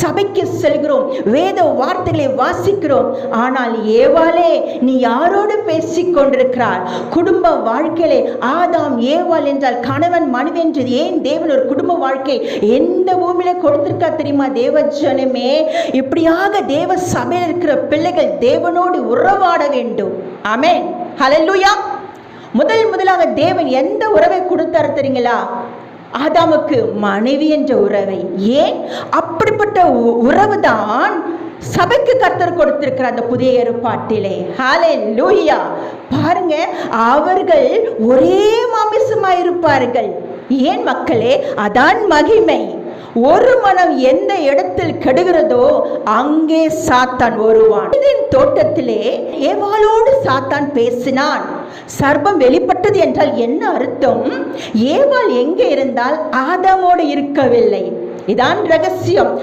சபைக்கு செல்கிறோம் வேத வார்த்தைகளை வாசிக்கிறோம். ஆனால் ஏவாளே நீ யாரோடு பேசிக் கொண்டிருக்கிறார் குடும்ப வாழ்க்கையிலே ஆதாம் ஏவாள் என்றால் கணவன் மனைவி என்று ஏன் தேவன் ஒரு குடும்ப வாழ்க்கை எந்த பூமியில கொடுத்திருக்கா தெரியுமா? தேவ ஜனமே இப்படியாக தேவ சபையில் இருக்கிற பிள்ளைகள் தேவனோடு உறவாட வேண்டும். ஆமே ஹலல்லுயா முதல் முதலாக தேவன் எந்த உறவை கொடுத்தார் தெரியுங்களா? ஆதாமுக்கு மனைவி என்ற உறவை. ஏன்? அப்படிப்பட்ட உறவு உறவுதான் சபைக்கு கர்த்தர் கொடுத்திருக்கிற அந்த புதிய ஏற்பாட்டிலே. ஹாலே லூயா பாருங்க அவர்கள் ஒரே மாமிசமா இருப்பார்கள். ஏன் மக்களே? அதான் மகிமை. ஒரு மனம் எந்த இடத்தில் கெடுகிறதோ அங்கே சாத்தான் வருவான் இதன் தோட்டத்திலே ஏவாளோடு சாத்தான் பேசினான். சர்ப்பம் வெளிப்பட்டது என்றால் என்ன அர்த்தம்? ஏவாள் எங்கே இருந்தால் ஆதாமோடு இருக்கவில்லை. இதான் ரகசியம்.